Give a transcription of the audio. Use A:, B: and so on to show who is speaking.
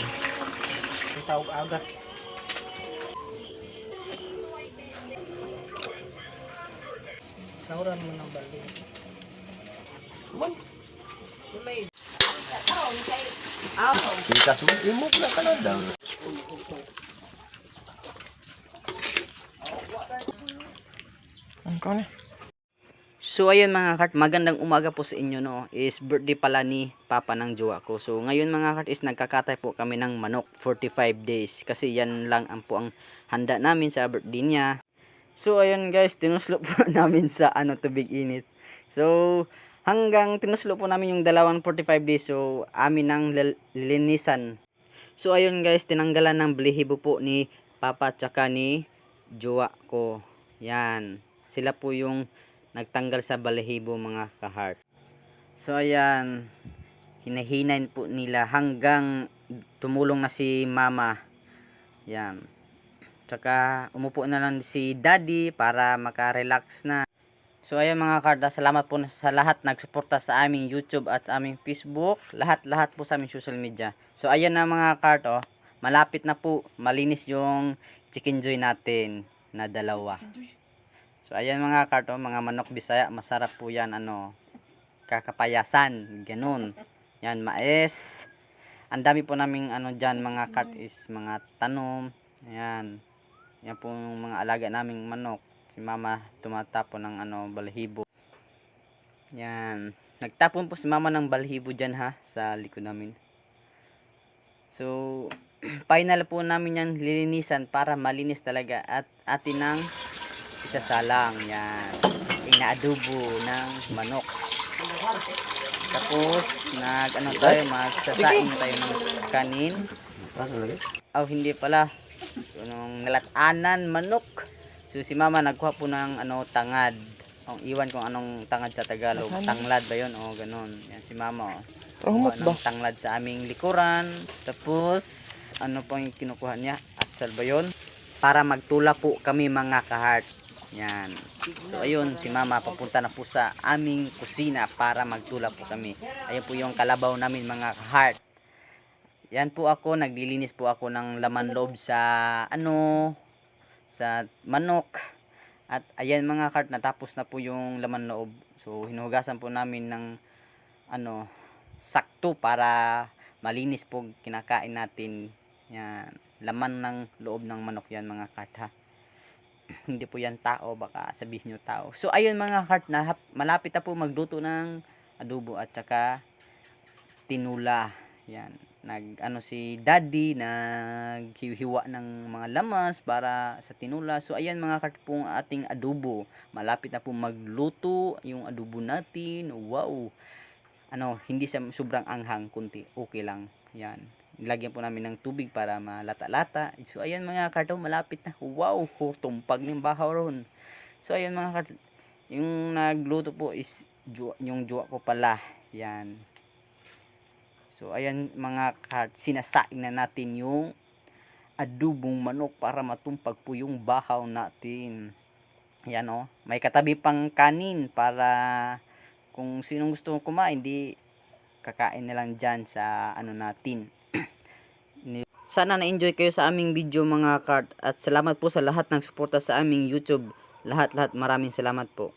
A: Ang tawag agas. Sauran mo ng bali.
B: Man,
C: May
B: kita mo, imok na ka na daw.
A: Ang kone?
D: So ayun mga kart, magandang umaga po sa inyo no. Is birthday pala ni papa ng jowa ko. So ngayon mga kart is nagkakatay po kami ng manok 45 days. Kasi yan lang ang po ang handa namin sa birthday niya. So ayun guys, tinuslo po namin sa ano tubig init. So hanggang tinuslo po namin yung dalawang 45 days. So amin lil- linisan. So ayun guys, tinanggalan ng belihibo po ni papa tsaka ni jowa ko. Yan. Sila po yung nagtanggal sa balahibo mga kahart. So ayan, hinahinain po nila hanggang tumulong na si mama. Yan. Tsaka umupo na lang si daddy para makarelax na. So ayan mga karda, salamat po sa lahat nagsuporta sa aming YouTube at aming Facebook. Lahat-lahat po sa aming social media. So ayan na mga kart oh. Malapit na po malinis yung chicken joy natin na dalawa. So ayan mga karto, mga manok bisaya, masarap po yan ano, kakapayasan, ganun. Yan mais. Ang dami po naming ano diyan mga kart is mga tanom. Ayan. Yan po yung mga alaga naming manok. Si mama tumatapon ng ano balahibo. Yan. Nagtapon po si mama ng balahibo diyan ha sa likod namin. So final po namin yan lilinisan para malinis talaga at atin ng isasalang yan. Inaadobo ng manok. Tapos nag ano tayo magsasaing tayo ng kanin.
B: Lagi?
D: oh hindi pala. Yung nalatanan manok. So si mama nagkuha po ng ano tangad. Ang iwan kung anong tangad sa Tagalog. Tanglad ba yun? O ganun. Yan si mama oh.
A: Rahmat
D: ng tanglad sa aming likuran. Tapos, ano pang kinukuha niya? Atsal ba yun? Para magtula po kami mga kahart. Yan. So, ayun, si mama papunta na po sa aming kusina para magtula po kami. Ayun po yung kalabaw namin mga kahart. Yan po ako, naglilinis po ako ng laman loob sa, ano, sa manok. At ayan mga kahart, natapos na po yung laman loob. So, hinuhugasan po namin ng, ano, sakto para malinis po kinakain natin yan laman ng loob ng manok yan mga kart ha hindi po yan tao baka sabihin nyo tao. So ayun mga kart na malapit na po magluto ng adobo at saka tinula. Yan. Nag ano si daddy naghihiwa ng mga lamas para sa tinula. So ayan mga kart po ating adobo. Malapit na po magluto yung adobo natin. Wow. Ano, hindi siya sobrang anghang, kunti, okay lang. Yan. Nilagyan po namin ng tubig para malata-lata. So, ayan mga karto, malapit na. Wow, oh, tumpag ng bahaw ron. So, ayan mga karto, yung nagluto po is yung juwa ko pala. Yan. So, ayan mga kart, sinasaing na natin yung adubong manok para matumpag po yung bahaw natin. Yan o. May katabi pang kanin para kung sinong gusto kumain, di kakain na lang dyan sa ano natin. Sana na-enjoy kayo sa aming video mga kart at salamat po sa lahat ng suporta sa aming YouTube. Lahat-lahat maraming salamat po.